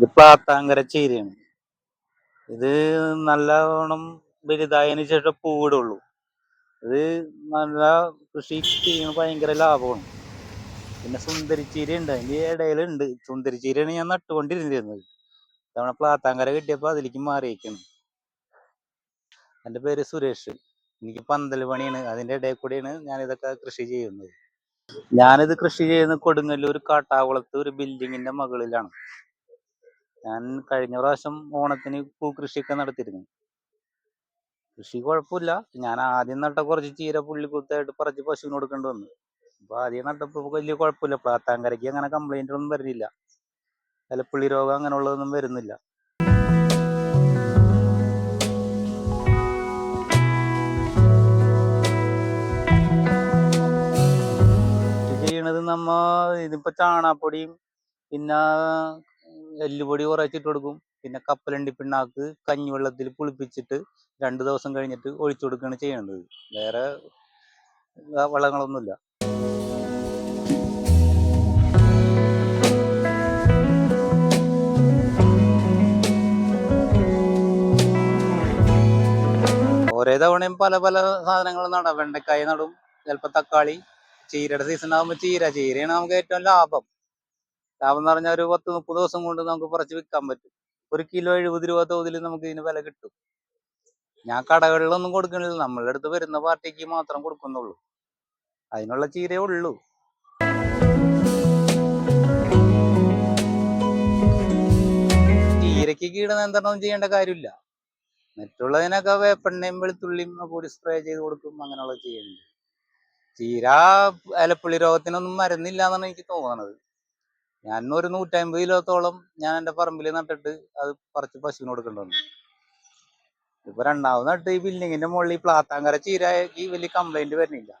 ഇത് പ്ലാത്താങ്കര ചീരയാണ്. ഇത് നല്ലവണ്ണം വലുതായതിനു ശേഷം പൂവിടുള്ളൂ. ഇത് നല്ല കൃഷി ചെയ്യുന്ന ഭയങ്കര ലാഭമാണ്. പിന്നെ സുന്ദരിച്ചീര ഉണ്ട് അതിന്റെ ഇടയിലുണ്ട്. സുന്ദരിച്ചീരയാണ് ഞാൻ നട്ടുകൊണ്ടിരുന്നിരുന്നത് തവണ പ്ലാത്താങ്കര കിട്ടിയപ്പോ അതിലേക്ക് മാറിയിരിക്കുന്നു. എന്റെ പേര് സുരേഷ്. എനിക്ക് പന്തൽ പണിയാണ്. അതിന്റെ ഇടയിൽ കൂടിയാണ് ഞാൻ ഇതൊക്കെ കൃഷി ചെയ്യുന്നത്. ഞാനിത് കൃഷി ചെയ്യുന്ന കൊടുങ്ങല്ലൂർ കാട്ടാകുളത്ത് ഒരു ബിൽഡിങ്ങിന്റെ മുകളിലാണ്. ഞാൻ കഴിഞ്ഞ പ്രാവശ്യം ഓണത്തിന് പൂക്കൃഷിയൊക്കെ നടത്തിയിരുന്നു. കൃഷി കുഴപ്പമില്ല. ഞാൻ ആദ്യം നട്ട കുറച്ച് ചീര പുള്ളിക്കുത്തായിട്ട് പറിച്ച് പശുവിന് കൊടുക്കേണ്ടി വന്നു. അപ്പൊ ആദ്യം നട്ടപ്പോ വലിയ കുഴപ്പമില്ല. പ്ലാത്താങ്കരയ്ക്ക് അങ്ങനെ കംപ്ലൈന്റ് ഒന്നും വരുന്നില്ല ഇലപ്പുള്ളി രോഗം അങ്ങനെയുള്ളതൊന്നും വരുന്നില്ല. ചെയ്യണത് നമ്മ ഇതിപ്പോ ചാണാപ്പൊടിയും പിന്നെ എല്ലുപൊടി കുറേശ്ശെ ഇട്ട് കൊടുക്കും. പിന്നെ കപ്പലണ്ടി പിണ്ണാക്ക് കഞ്ഞിവെള്ളത്തിൽ പുളിപ്പിച്ചിട്ട് രണ്ട് ദിവസം കഴിഞ്ഞിട്ട് ഒഴിച്ചു കൊടുക്കുകയാണ് ചെയ്യേണ്ടത് വേറെ വളങ്ങളൊന്നുമില്ല. ഓരോ തവണയും പല പല സാധനങ്ങൾ നടാം. വെണ്ടക്കായ നടും ചിലപ്പോ തക്കാളി ചീരയുടെ സീസൺ ആകുമ്പോൾ ചീര. ചീരയാണ് നമുക്ക് ഏറ്റവും ലാഭം. ലാഭം എന്ന് പറഞ്ഞാൽ ഒരു പത്ത് മുപ്പത് ദിവസം കൊണ്ട് നമുക്ക് കുറച്ച് വിൽക്കാൻ പറ്റും. ഒരു കിലോ എഴുപത് രൂപ തോതിൽ നമുക്ക് ഇതിന് വില കിട്ടും. ഞാൻ കടകളിലൊന്നും കൊടുക്കണില്ല നമ്മളുടെ അടുത്ത് വരുന്ന പാർട്ടിക്ക് മാത്രം കൊടുക്കുന്നുള്ളൂ. അതിനുള്ള ചീരയേ ഉള്ളൂ. ചീരയ്ക്ക് കീടനിയന്ത്രണം ചെയ്യേണ്ട കാര്യമില്ല. മറ്റുള്ളതിനൊക്കെ വേപ്പെണ്ണയും വെളുത്തുള്ളിയും കൂടി സ്പ്രേ ചെയ്ത് കൊടുക്കും. അങ്ങനെയുള്ള ചെയ്യുന്നുണ്ട് ചീര ഇലപ്പുള്ളി രോഗത്തിനൊന്നും മരുന്നില്ല എന്നാണ് എനിക്ക് തോന്നണത്. ഞാൻ ഒരു നൂറ്റമ്പത് കിലോത്തോളം ഞാൻ എന്റെ പറമ്പിൽ നട്ടിട്ട് അത് പറിച്ച് പശുവിന് കൊടുക്കേണ്ടി വന്നു. ഇപ്പൊ രണ്ടാമത് നട്ട് ഈ ബിൽഡിങ്ങിന്റെ മുകളിൽ ഈ പ്ലാത്താങ്കര ചീരയ്ക്ക് വലിയ കംപ്ലൈന്റ് വരുന്നില്ല.